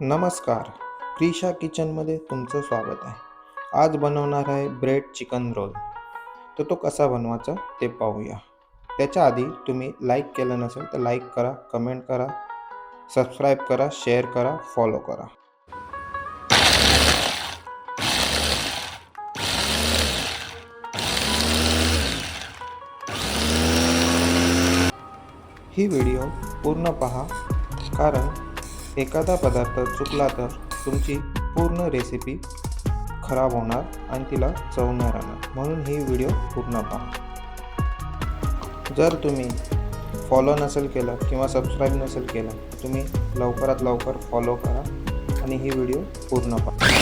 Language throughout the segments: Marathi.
नमस्कार. क्रिशा किचनमध्ये तुमचं स्वागत आहे. आज बनवणार आहे ब्रेड चिकन रोल. तर तो कसा बनवायचा ते पाहूया. त्याच्या आधी तुम्ही लाईक केलं नसेल तर लाईक करा कमेंट करा सबस्क्राईब करा शेअर करा फॉलो करा. ही व्हिडिओ पूर्ण पहा कारण एखादा पदार्थ चुकला तर तुमची पूर्ण रेसिपी खराब होणार आणि तिला चव नाही राहणार. म्हणून ही व्हिडिओ पूर्ण पहा. जर तुम्ही फॉलो नसेल केलं किंवा सबस्क्राईब नसेल केलं तुम्ही लवकरात लवकर फॉलो करा आणि ही व्हिडिओ पूर्ण पहा.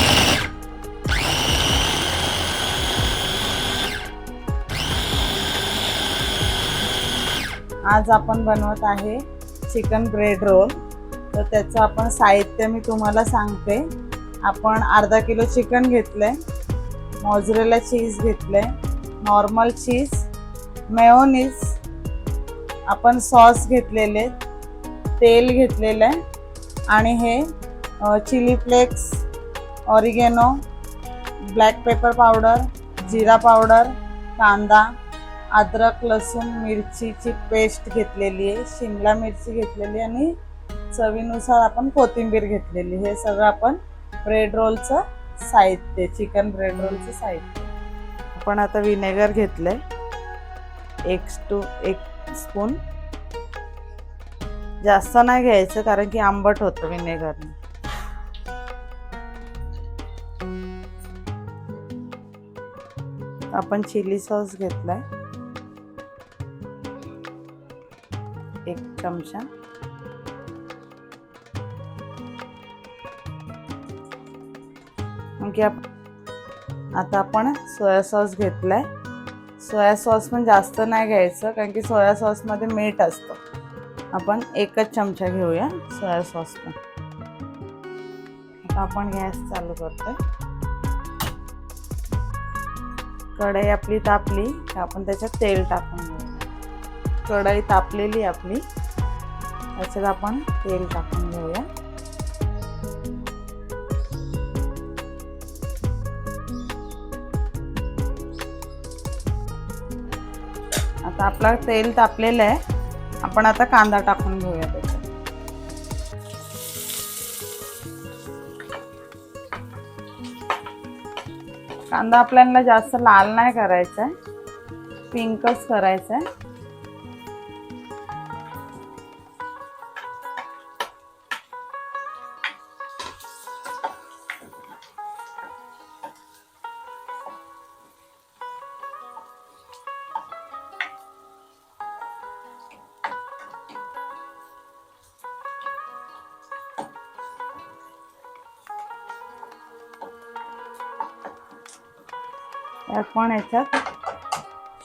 आज आपण बनवत आहे चिकन ब्रेड रोल तर त्याचं आपण साहित्य मी तुम्हाला सांगते. आपण अर्धा किलो चिकन घेतलं आहे मॉझरेला चीज घेतलंय नॉर्मल चीज मेओनीज आपण सॉस घेतलेले तेल घेतलेलं आहे आणि हे chilli flakes oregano black pepper powder जिरा पावडर कांदा अद्रक लसूण मिरचीची पेस्ट घेतलेली आहे शिमला मिरची घेतलेली आणि चवीनुसार आपण कोथिंबीर घेतलेली. हे सगळं आपण ब्रेड रोलचं साहित्य चिकन ब्रेड रोलचं साहित्य. आपण आता विनेगर घेतलंय. एक टू एक स्पून जास्त नाही घ्यायचं कारण की आंबट होतं विनेगरने आपण चिली सॉस घेतलाय. एक चमचा. की आप- आता आपण सोया सॉस घेतलाय. सोया सॉस पण जास्त नाही घ्यायचं कारण की सोया सॉसमध्ये मीठ असतं. आपण एकच चमचा घेऊया सोया सॉस पण. आता आपण गॅस चालू करतोय. कढई आपली तापली तर आपण त्याच्यात तेल टाकून घेऊया. कढई तापलेली आपली त्याच्यात आपण तेल टाकून घेऊया. आता आपला तेल तापलेलं आहे. आपण आता कांदा टाकून घेऊया त्याच्यात. कांदा आपल्याला जास्त लाल नाही करायचा आहे पिंकच करायचा आहे आपण याच्यात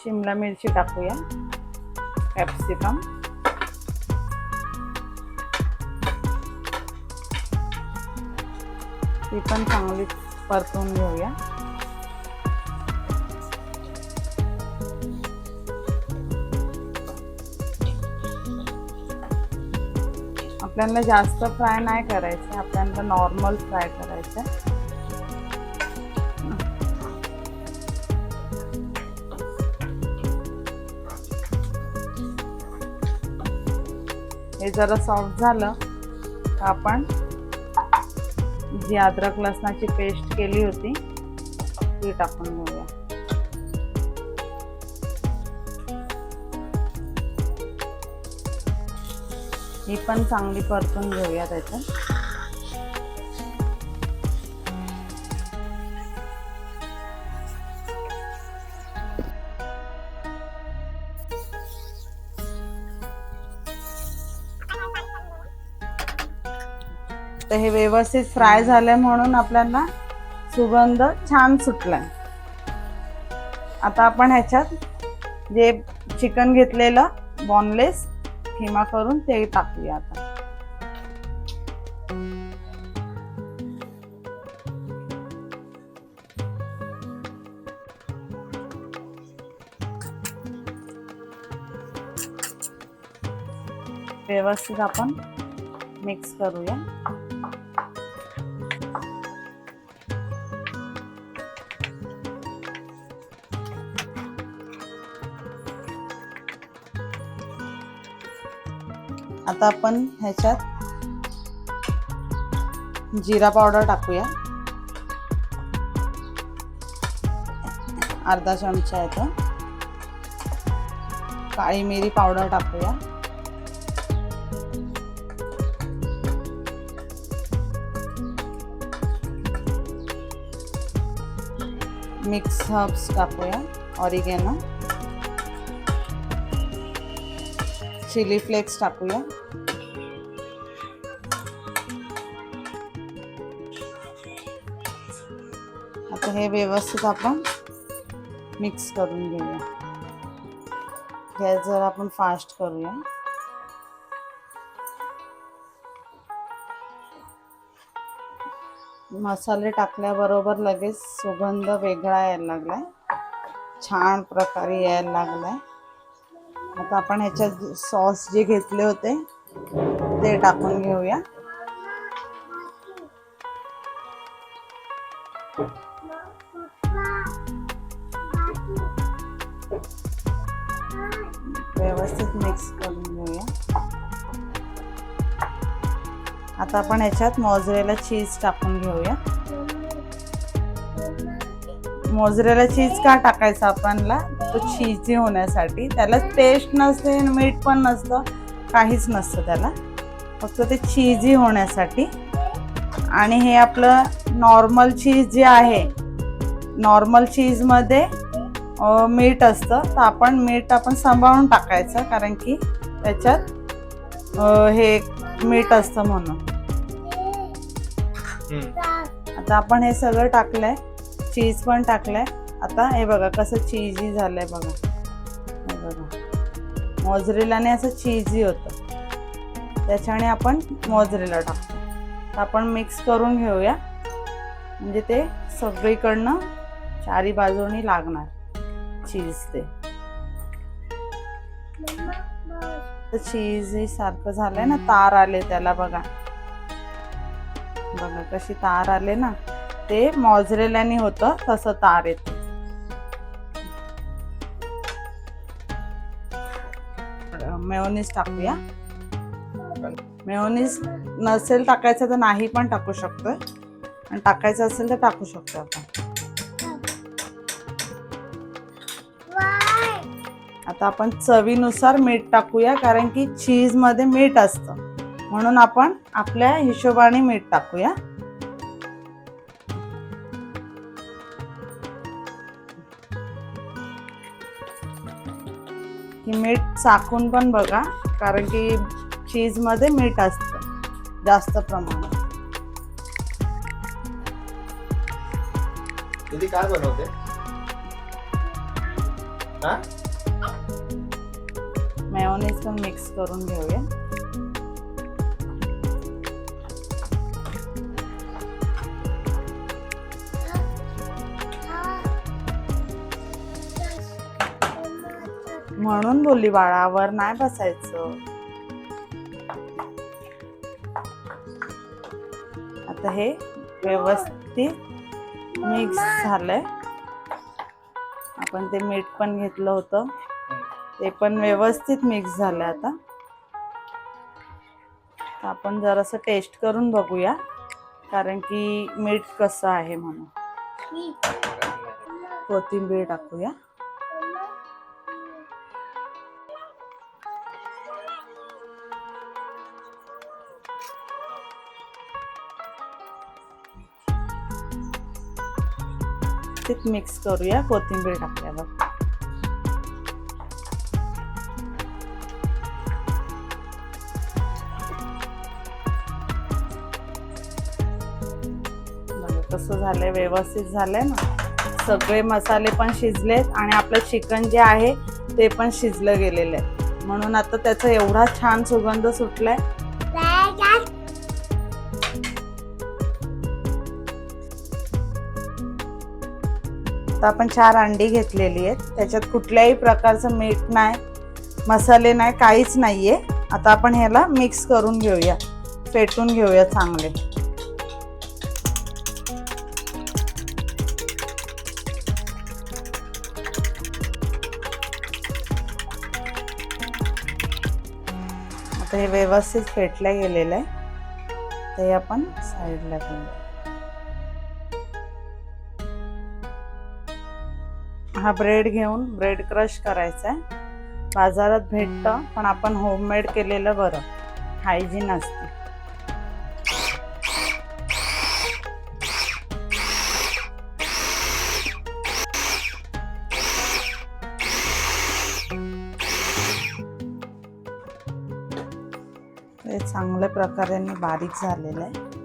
शिमला मिरची टाकूया. कॅप्सिकम ती पण चांगली परतून घेऊया. आपल्याला जास्त फ्राय नाही करायचं आपल्याला नॉर्मल फ्राय करायचं. हे जरा सॉफ्ट झालं तर आपण जी अद्रक लसणाची पेस्ट केली होती ती टाकून घेऊया. ही पण चांगली परतून घेऊया त्याच्यात. तर हे व्यवस्थित फ्राय झालंय म्हणून आपल्याला सुगंध छान सुटलाय. आता आपण ह्याच्यात जे चिकन घेतलेलं बॉनलेस खिमा करून ते टाकूया आता. व्यवस्थित आपण मिक्स करूया. आता आपण ह्याच्यात जिरा पावडर टाकूया. अर्धा चमचा आहे काळी मिरी पावडर टाकूया. मिक्स हर्ब्स टाकूया ऑरिगेनो. चिली फ्लेक्स टाकूया. आता हे व्यवस्थित आपण मिक्स करून घेऊया. गॅस जर आपण फास्ट करूया. मसाले टाकल्याबरोबर लगेच सुगंध वेगळा यायला लागलाय. छान प्रकारे यायला लागलाय. आता आपण ह्याच्यात सॉस जे घेतले होते ते टाकून घेऊया. व्यवस्थित मिक्स करून घेऊया. आता आपण ह्याच्यात मोजरेला चीज टाकून घेऊया. मोजरेला चीज का टाकायचा आपणला? तो चीजी होण्यासाठी. त्याला टेस्ट नसते आणि मीठ पण नसतं. काहीच नसतं त्याला. फक्त ते चीजी होण्यासाठी. आणि हे आपलं नॉर्मल चीज जे आहे नॉर्मल चीजमध्ये मीठ असतं. तर आपण मीठ आपण सांभाळून टाकायचं कारण की त्याच्यात हे मीठ असतं म्हणून. आता आपण हे सगळं टाकलंय. चीज पण टाकलंय. आता हे बघा कसं चीजी झालंय बघा. हे बघा. मोजरेलाने असं चीजी होतं. त्याच्याने आपण मोजरेला टाकतो. तर आपण मिक्स करून घेऊया. म्हणजे ते सगळीकडनं चारी बाजूनी लागणार. चीज ते चीज हे सारखं झालंय ना तार आले त्याला बघा. बघा कशी तार आले ना. ते मॉजरेल्याने होतं तसं तार येते. मेओनीस टाकूया. मेओनीस नसेल टाकायचं तर नाही पण टाकू शकतोय. आणि टाकायचं असेल तर टाकू शकतो आपण. आता आपण चवीनुसार मीठ टाकूया कारण की चीजमध्ये मीठ असतं. म्हणून आपण आपल्या हिशोबाने मीठ टाकूया. मीठ चाकून पण बघा कारण की चीजमध्ये मीठ असतं जास्त प्रमाणात. काय बनवते? मेयोनीज पण मिक्स करून घेऊया. म्हणून बोलली बाळावर नाही बसायचं. आता हे व्यवस्थित मिक्स झालंय. आपण ते मीठ पण घेतलं होतं. ते पण व्यवस्थित मिक्स झालं आता. आपण जरासं टेस्ट करून बघूया कारण की मीठ कसं आहे म्हणून. कोथिंबीर टाकूया. मिक्स करूया कोथिंबीर टाकल्यावर. कसं झालंय व्यवस्थित झालंय ना. सगळे मसाले पण शिजलेत आणि आपलं चिकन जे आहे ते पण शिजलं गेलेलं आहे. म्हणून आता त्याचा एवढा छान सुगंध सुटलाय. आता आपण चार अंडी घेतलेली आहेत. त्याच्यात कुठल्याही प्रकारचं मीठ नाही मसाले नाही काहीच नाहीये. आता आपण ह्याला मिक्स करून घेऊया. पेटून घेऊया चांगले. हे व्यवस्थित फेटलं गेलेलं आहे. ते आपण साईडला ठेवू हा ब्रेड घेऊन ब्रेड क्रश करायचा आहे. बाजारात भेटतं पण आपण होममेड केलेलं बरं. हायजीन असते. चांगल्या प्रकारे बारीक झालेलं आहे.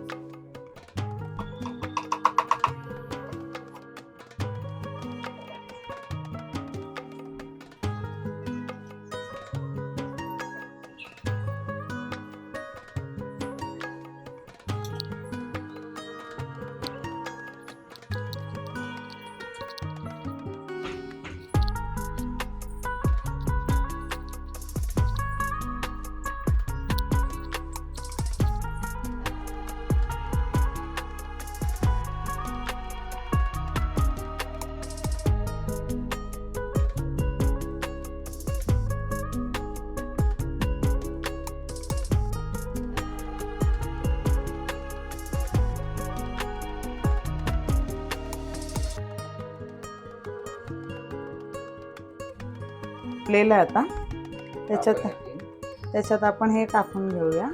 आपलेलं आहे आता. त्याच्यात त्याच्यात आपण हे टाकून घेऊया.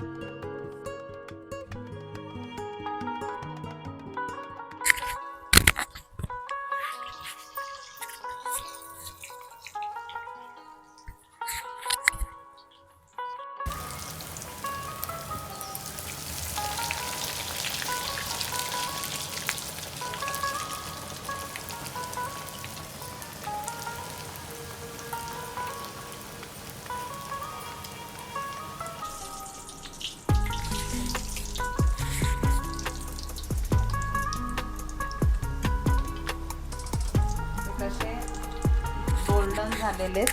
झालेले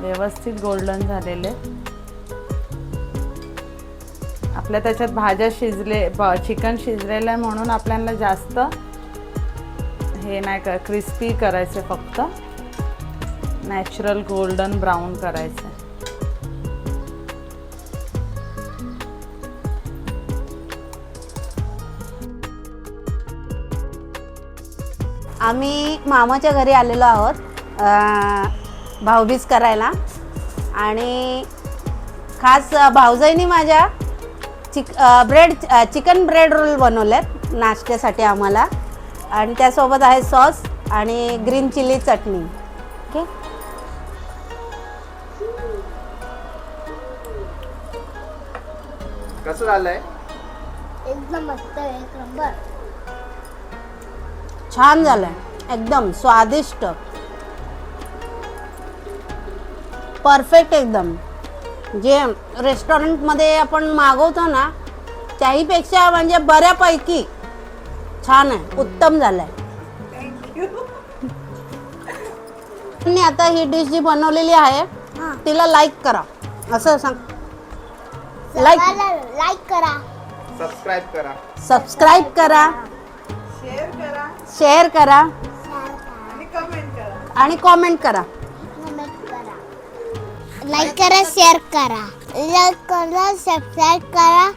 व्यवस्थित गोल्डन झालेले आपल्या त्याच्यात भाज्या शिजले चिकन शिजलेलं आहे म्हणून आपल्याला जास्त हे नाही कर क्रिस्पी करायचं फक्त. नॅचरल गोल्डन ब्राऊन करायचं आम्ही मामाच्या घरी आलेलो आहोत भाऊबीज करायला. आणि खास भाऊजाईनी माझ्या chick bread chicken bread roll बनवलेत नाश्त्यासाठी आम्हाला. आणि त्यासोबत आहे सॉस आणि ग्रीन चिली चटणी. ओके? कसं झालंय? एकदम मस्त एक नंबर. छान झालं एकदम स्वादिष्ट. परफेक्ट एकदम. जे रेस्टॉरंटमध्ये आपण मागवतो ना त्याहीपेक्षा म्हणजे बऱ्यापैकी छान आहे. उत्तम झालं आहे आता ही डिश जी बनवलेली आहे तिला लाईक करा. असं सांग. लाईक लाईक करा. सबस्क्राईब करा. सबस्क्राईब करा. शेअर करा आणि कमेंट करा. आणि कॉमेंट करा. कमेंट करा. लाईक करा शेअर करा. लाईक करा सबस्क्राईब करा.